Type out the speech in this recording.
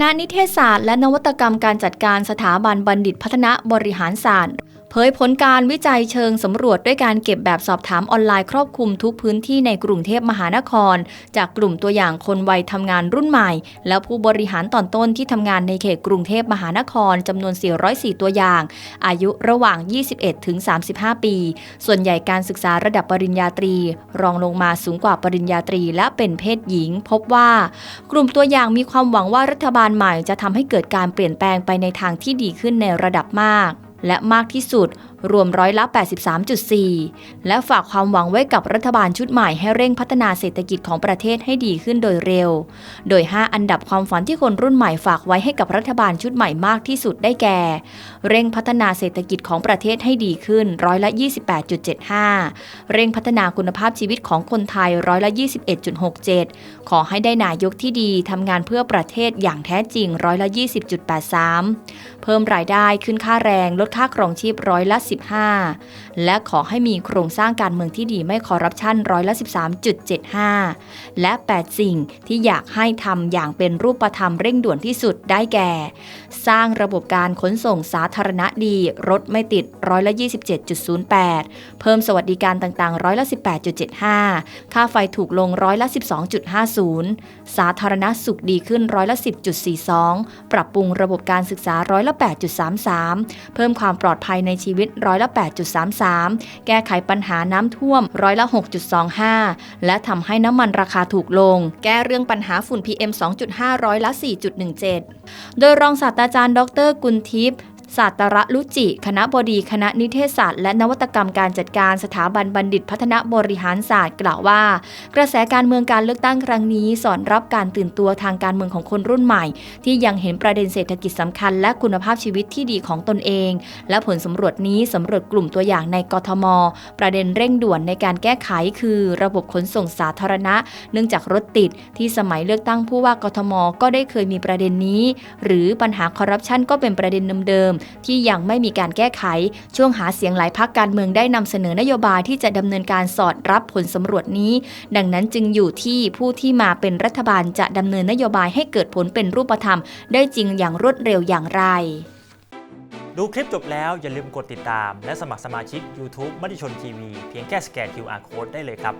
ณะนิเทศศาสตร์และนวัตกรรมการจัดการสถาบันบัณฑิตพัฒนาบริหารศาสตร์ เผยผลการวิจัยเชิงสำรวจด้วยการเก็บแบบสอบถามออนไลน์ครอบคลุมทุกพื้นที่ในกรุงเทพมหานคร จากกลุ่มตัวอย่างคนวัยทำงานรุ่นใหม่ และผู้บริหารตอนต้นที่ทำงานในเขตกรุงเทพมหานครจำนวน 404 ตัวอย่าง อายุระหว่าง 21 ถึง 35 ปี ส่วนใหญ่การศึกษาระดับปริญญาตรี รองลงมาสูงกว่าปริญญาตรี และเป็นเพศหญิง พบว่า กลุ่มตัวอย่างมีความหวังว่ารัฐบาลใหม่จะทำให้เกิดการเปลี่ยนแปลงไปในทางที่ดีขึ้นในระดับมาก และมากที่สุด รวมร้อยละ 83.4 และฝากความหวังไว้กับรัฐบาลชุดใหม่ให้เร่งพัฒนาเศรษฐกิจของประเทศให้ดีขึ้นโดยเร็ว โดย 5 อันดับความฝันที่คนรุ่นใหม่ฝากไว้ให้กับรัฐบาลชุดใหม่มากที่สุดได้แก่ เร่งพัฒนาเศรษฐกิจของประเทศให้ดีขึ้นร้อยละ 28.75 เร่งพัฒนาคุณภาพชีวิตของคนไทยร้อยละ 21.67 ขอให้ได้นายกที่ดีทำงานเพื่อประเทศอย่างแท้จริงร้อยละ 20.83 เพิ่มรายได้ขึ้นค่าแรงลดค่าครองชีพร้อยละ15และขอให้มีโครงสร้างการเมืองที่ดีไม่คอร์รัปชันร้อยละ13.75 และ 8 สิ่งที่อยากให้ทำอย่างเป็นรูปธรรมเร่งด่วนที่สุดได้แก่ สร้างระบบการขนส่งสาธารณะดี รถไม่ติดร้อยละ27.08 เพิ่มสวัสดิการต่างๆร้อยละ18.75 ค่าไฟถูกลงร้อยละ 12.50 สาธารณสุขดีขึ้นร้อยละ 10.42 ปรับปรุงระบบการศึกษาร้อยละ 8.33 เพิ่มความปลอดภัยในชีวิตร้อยละ 8.33 แก้ไขปัญหาน้ำท่วมร้อยละ 6.25 และทำให้น้ำมันราคาถูกลง แก้เรื่องปัญหาฝุ่น PM 2.5 ร้อยละ 4.17 โดยรองศาสตราจารย์ ดร กุลทิพย์ ศาสตระลุจิ คณะบดีคณะนิเทศศาสตร์และนวัตกรรมการจัดการสถาบันบัณฑิตพัฒนบริหารศาสตร์ กล่าวว่า กระแสการเมืองการเลือกตั้งครั้งนี้ สอนรับการตื่นตัวทางการเมืองของคนรุ่นใหม่ ที่ยังเห็นประเด็นเศรษฐกิจสำคัญ และคุณภาพชีวิตที่ดีของตนเอง และผลสำรวจนี้สำรวจกลุ่มตัวอย่างในกทม ประเด็นเร่งด่วนในการแก้ไขคือ ระบบขนส่งสาธารณะ เนื่องจากรถติดที่สมัยเลือกตั้งผู้ว่ากทม ก็ได้เคยมีประเด็นนี้ หรือปัญหาคอร์รัปชันก็เป็นประเด็นเดิมที่ยังไม่มีการแก้ไข ช่วงหาเสียงหลายพักการเมืองได้นำเสนอนโยบายที่จะดำเนินการสอดรับผลสำรวจนี้ ดังนั้นจึงอยู่ที่ผู้ที่มาเป็นรัฐบาลจะดำเนินนโยบายให้เกิดผลเป็นรูปธรรม ได้จริงอย่างรวดเร็วอย่างไร ดูคลิปจบแล้วอย่าลืมกดติดตาม และสมัครสมาชิก YouTube มติชนทีวีเพียงแค่สแกน QR Code ได้เลยครับ